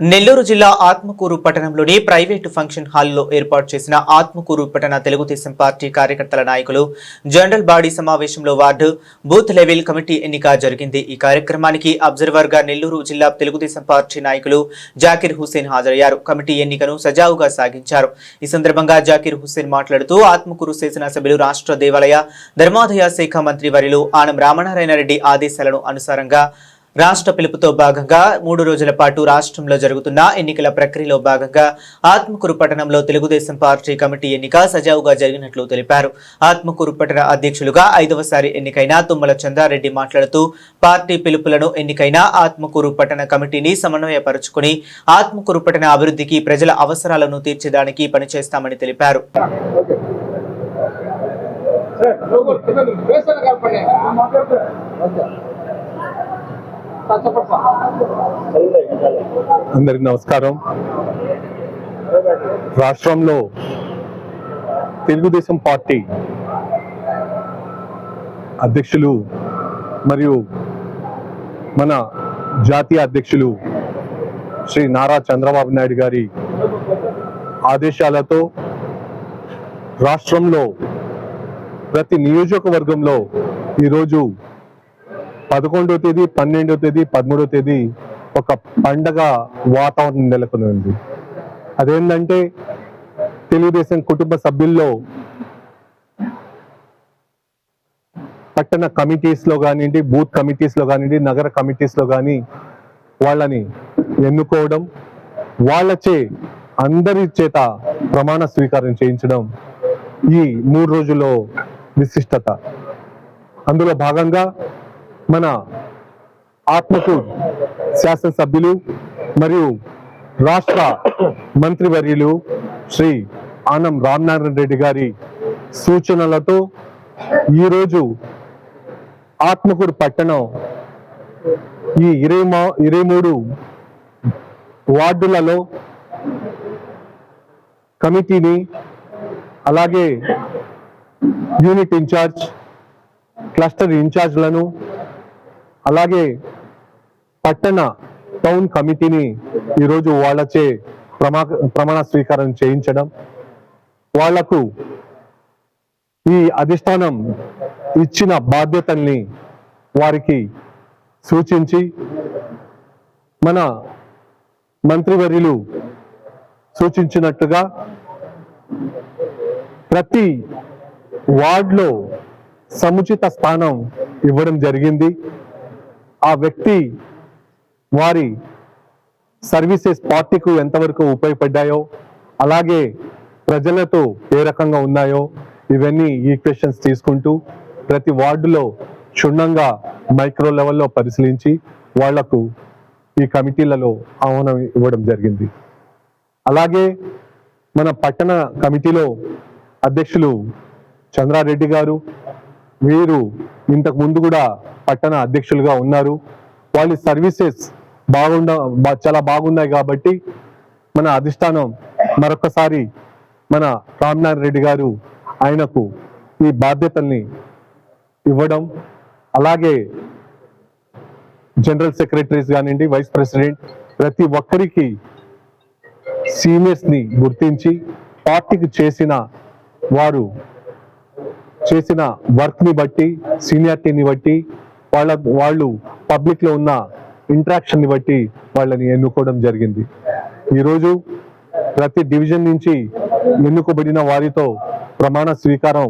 నెల్లూరు జిల్లా ఆత్మకూరు పట్టణంలోని private function హాల్లో ఏర్పాటు చేసిన ఆత్మకూరు పట్టణ తెలుగుదేశం పార్టీ కార్యకర్తల నాయకులు జనరల్ బాడీ సమావేశంలో వార్డు బూత్ లెవెల్ కమిటీ ఎన్నిక జరిగింది. ఈ కార్యక్రమానికి అబ్జర్వర్గా నెల్లూరు జిల్లా తెలుగుదేశం పార్టీ నాయకులు జాకిర్ హుస్సేన్ హాజరయ్యారు. కమిటీ ఎన్నికను సజావుగా సాగించారు. ఈ సందర్భంగా జాకిర్ హుస్సేన్ మాట్లాడుతూ ఆత్మకూరు శాసనసభ్యులు రాష్ట్ర దేవాలయ ధర్మాదాయ శాఖ మంత్రి వరిలో ఆనం రామనారాయణ రెడ్డి ఆదేశాలను అనుసారంగా రాష్ట్ర పిలుపుతో భాగంగా మూడు రోజుల పాటు రాష్ట్రంలో జరుగుతున్న ఎన్నికల ప్రక్రియలో భాగంగా ఆత్మకూరు పట్టణంలో తెలుగుదేశం పార్టీ కమిటీ ఎన్నిక సజావుగా జరిగినట్లు తెలిపారు. ఆత్మకూరు పట్టణ అధ్యక్షులుగా ఐదవసారి ఎన్నికైన తుమ్మల చంద్రారెడ్డి మాట్లాడుతూ పార్టీ పిలుపులను ఎన్నికైన ఆత్మకూరు పట్టణ కమిటీని సమన్వయపరుచుకుని ఆత్మకూరు పట్టణ అభివృద్ధికి ప్రజల అవసరాలను తీర్చడానికి పనిచేస్తామని తెలిపారు. అందరికి నమస్కారం. రాష్ట్రంలో తెలుగుదేశం పార్టీ అధ్యక్షులు మరియు మన జాతీయ అధ్యక్షులు శ్రీ నారా చంద్రబాబు నాయుడు గారి ఆదేశాలతో రాష్ట్రంలో ప్రతి నియోజకవర్గంలో ఈరోజు పదకొండో తేదీ పన్నెండో తేదీ పదమూడో తేదీ ఒక పండగ వాతావరణం నెలకొని ఉంది అదేంటంటే తెలుగుదేశం కుటుంబ సభ్యుల్లో పట్టణ కమిటీస్లో కానివ్వండి బూత్ కమిటీస్లో కానివ్వండి నగర కమిటీస్లో కానీ వాళ్ళని ఎన్నుకోవడం వాళ్ళచే అందరి చేత ప్రమాణ స్వీకారం చేయించడం ఈ మూడు రోజుల్లో విశిష్టత. అందులో భాగంగా మన ఆత్మకూరు శాసనసభ్యులు మరియు రాష్ట్ర మంత్రివర్యులు శ్రీ ఆనం రామనారాయణ రెడ్డి గారి సూచనలతో ఈరోజు ఆత్మకూరు పట్టణం ఈ ఇరవై మా ఇరవై మూడు వార్డులలో కమిటీని అలాగే యూనిట్ ఇన్ఛార్జ్ క్లస్టర్ ఇన్ఛార్జ్లను అలాగే పట్టణ టౌన్ కమిటీని ఈరోజు వాళ్ళచే ప్రమా ప్రమాణ స్వీకారం చేయించడం వాళ్ళకు ఈ అధిష్టానం ఇచ్చిన బాధ్యతల్ని వారికి సూచించి మన మంత్రివర్యులు సూచించినట్టుగా ప్రతి వార్డులో సముచిత స్థానం ఇవ్వడం జరిగింది. ఆ వ్యక్తి వారి సర్వీసెస్ పార్టీకు ఎంతవరకు ఉపయోగపడ్డాయో అలాగే ప్రజలతో ఏ రకంగా ఉన్నాయో ఇవన్నీ ఈక్వేషన్స్ తీసుకుంటూ ప్రతి వార్డులో క్షుణ్ణంగా మైక్రో లెవెల్లో పరిశీలించి వాళ్ళకు ఈ కమిటీలలో ఆహ్వానం ఇవ్వడం జరిగింది. అలాగే మన పట్టణ కమిటీలో అధ్యక్షులు చంద్రారెడ్డి గారు వీరు ఇంతకు ముందు కూడా పట్టణ అధ్యక్షులుగా ఉన్నారు. వాళ్ళ సర్వీసెస్ బాగుండ బా- చాలా బాగున్నాయి కాబట్టి మన అధిష్టానం మరొకసారి మన రామ్నారాయణ రెడ్డి గారు ఆయనకు ఈ బాధ్యతల్ని ఇవ్వడం. అలాగే జనరల్ సెక్రటరీస్ కానివ్వండి వైస్ ప్రెసిడెంట్ ప్రతి ఒక్కరికి సీనియర్స్ని గుర్తించి పార్టీకి చేసిన వారు చేసిన వర్క్ని బట్టి సీనియారిటీని బట్టి వాళ్ళ వాళ్ళు పబ్లిక్లో ఉన్న ఇంట్రాక్షన్ని బట్టి వాళ్ళని ఎన్నుకోవడం జరిగింది. ఈరోజు ప్రతి డివిజన్ నుంచి ఎన్నుకోబడిన వారితో ప్రమాణ స్వీకారం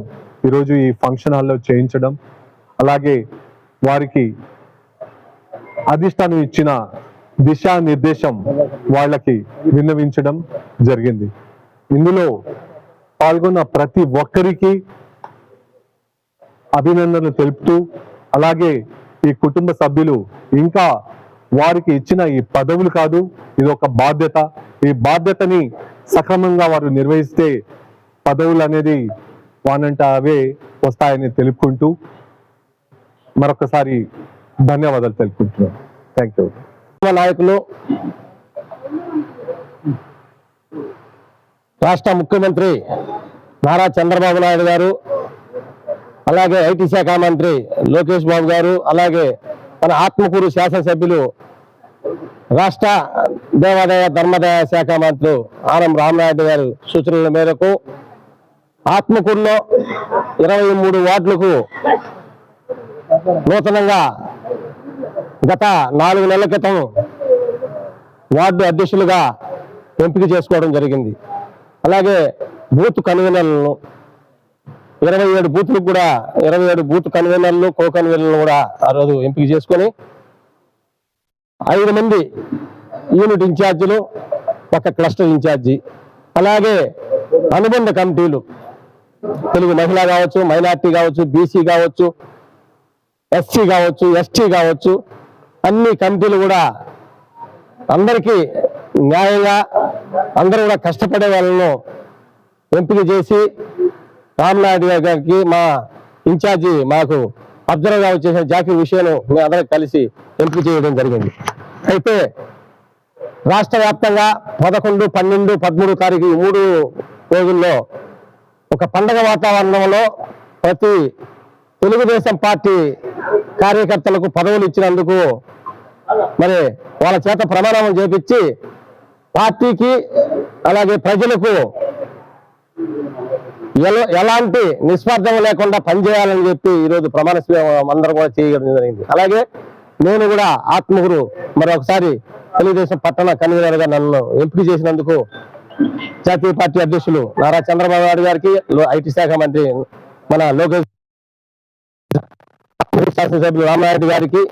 ఈరోజు ఈ ఫంక్షన్ హాల్లో చేయించడం అలాగే వారికి అధిష్టానం ఇచ్చిన దిశానిర్దేశం వాళ్ళకి విన్నవించడం జరిగింది. ఇందులో పాల్గొన్న ప్రతి ఒక్కరికి అభినందనలు తెలుపుతూ అలాగే ఈ కుటుంబ సభ్యులు ఇంకా వారికి ఇచ్చిన ఈ పదవులు కాదు ఇది ఒక బాధ్యత. ఈ బాధ్యతని సక్రమంగా వారు నిర్వహిస్తే పదవులు అనేది వానంట అవే వస్తాయని తెలుపుకుంటూ మరొకసారి ధన్యవాదాలు తెలుపుకుంటున్నాను. థ్యాంక్ యూ నాయకులు రాష్ట్ర ముఖ్యమంత్రి నారా చంద్రబాబు నాయుడు గారు అలాగే ఐటీ శాఖ మంత్రి లోకేష్ బాబు గారు అలాగే మన ఆత్మకూరు శాసనసభ్యులు రాష్ట్ర దేవాదాయ ధర్మాదాయ శాఖ మంత్రులు ఆనం రామనాయుడు గారి సూచనల మేరకు ఆత్మకూరులో ఇరవై మూడు వార్డులకు నూతనంగా గత నాలుగు నెలల క్రితం వార్డు అధ్యక్షులుగా ఎంపిక చేసుకోవడం జరిగింది. అలాగే బూత్ కన్వీనర్లను ఇరవై ఏడు బూత్లకు కూడా ఇరవై ఏడు బూత్ కన్వీనర్లు కో కన్వీనర్లు కూడా ఆ రోజు ఎంపిక చేసుకొని ఐదు మంది యూనిట్ ఇన్ఛార్జీలు ఒక క్లస్టర్ ఇన్ఛార్జి అలాగే అనుబంధ కమిటీలు తెలుగు మహిళ కావచ్చు మైనార్టీ కావచ్చు బీసీ కావచ్చు ఎస్సీ కావచ్చు ఎస్టీ కావచ్చు అన్ని కమిటీలు కూడా అందరికీ న్యాయంగా అందరూ కూడా కష్టపడే వాళ్ళను ఎంపిక చేసి రామనాయుడు గారికి మా ఇన్ఛార్జి మాకు అబ్జర్వ్గా వచ్చేసిన జాకీ విషయంలో మేము అందరం కలిసి ఎంపిక చేయడం జరిగింది. అయితే రాష్ట్ర వ్యాప్తంగా పదకొండు పన్నెండు పదమూడు తారీఖు ఈ మూడు రోజుల్లో ఒక పండగ వాతావరణంలో ప్రతి తెలుగుదేశం పార్టీ కార్యకర్తలకు పదవులు ఇచ్చినందుకు మరి వాళ్ళ చేత ప్రమాణం చేపించి పార్టీకి అలాగే ప్రజలకు ఎలాంటి నిస్వార్థం లేకుండా పనిచేయాలని చెప్పి ఈరోజు ప్రమాణ స్వీకారం అందరూ కూడా చేయడం జరిగింది. అలాగే నేను కూడా ఆత్మగురు మరొకసారి తెలుగుదేశం పట్టణ కన్వీనర్గా నన్ను ఎంపిక చేసినందుకు జాతీయ పార్టీ అధ్యక్షులు నారా చంద్రబాబు నాయుడు గారికి ఐటీ శాఖ మంత్రి మన లోకేష్ శాసనసభ్యులు రామనాయుడు గారికి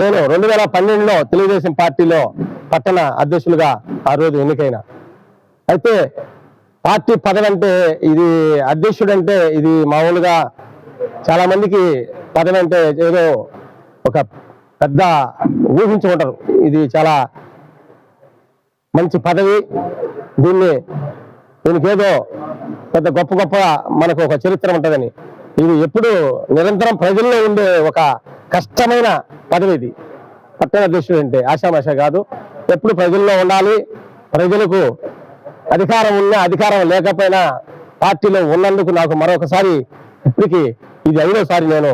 నేను రెండు వేల పన్నెండులో తెలుగుదేశం పార్టీలో పట్టణ అధ్యక్షులుగా ఆ రోజు ఎన్నికైన. అయితే పార్టీ పదవి అంటే ఇది అధ్యక్షుడు అంటే ఇది మామూలుగా చాలా మందికి పదవి అంటే ఏదో ఒక పెద్ద ఊహించుకుంటారు. ఇది చాలా మంచి పదవి. దీన్ని దీనికి ఏదో పెద్ద గొప్ప గొప్ప మనకు ఒక చరిత్ర ఉంటుందని. ఇది ఎప్పుడు నిరంతరం ప్రజల్లో ఉండే ఒక కష్టమైన పదవి ఇది. పట్టణ అధ్యక్షుడు అంటే ఆశామాష కాదు. ఎప్పుడు ప్రజల్లో ఉండాలి. ప్రజలకు అధికారం ఉన్నా అధికారం లేకపోయినా పార్టీలో ఉన్నందుకు నాకు మరొకసారి ఇప్పటికీ ఇది ఐదోసారి నేను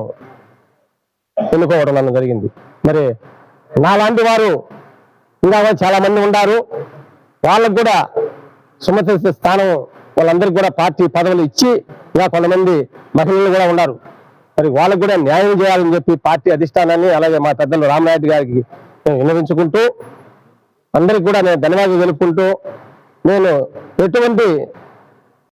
ఎన్నుకోవడం నన్ను జరిగింది. మరి నాలాంటి వారు ఇంకా చాలా మంది ఉన్నారు వాళ్ళకు కూడా సుమతి స్థానం వాళ్ళందరికీ కూడా పార్టీ పదవులు ఇచ్చి ఇంకా కొంతమంది మహిళలు కూడా ఉన్నారు. మరి వాళ్ళకు కూడా న్యాయం చేయాలని చెప్పి పార్టీ అధిష్టానాన్ని అలాగే మా పెద్దలు రామనాయుడు గారికి నేను విన్నవించుకుంటూ అందరికి కూడా నేను ధన్యవాదాలు తెలుపుకుంటూ నేను ఎటువంటి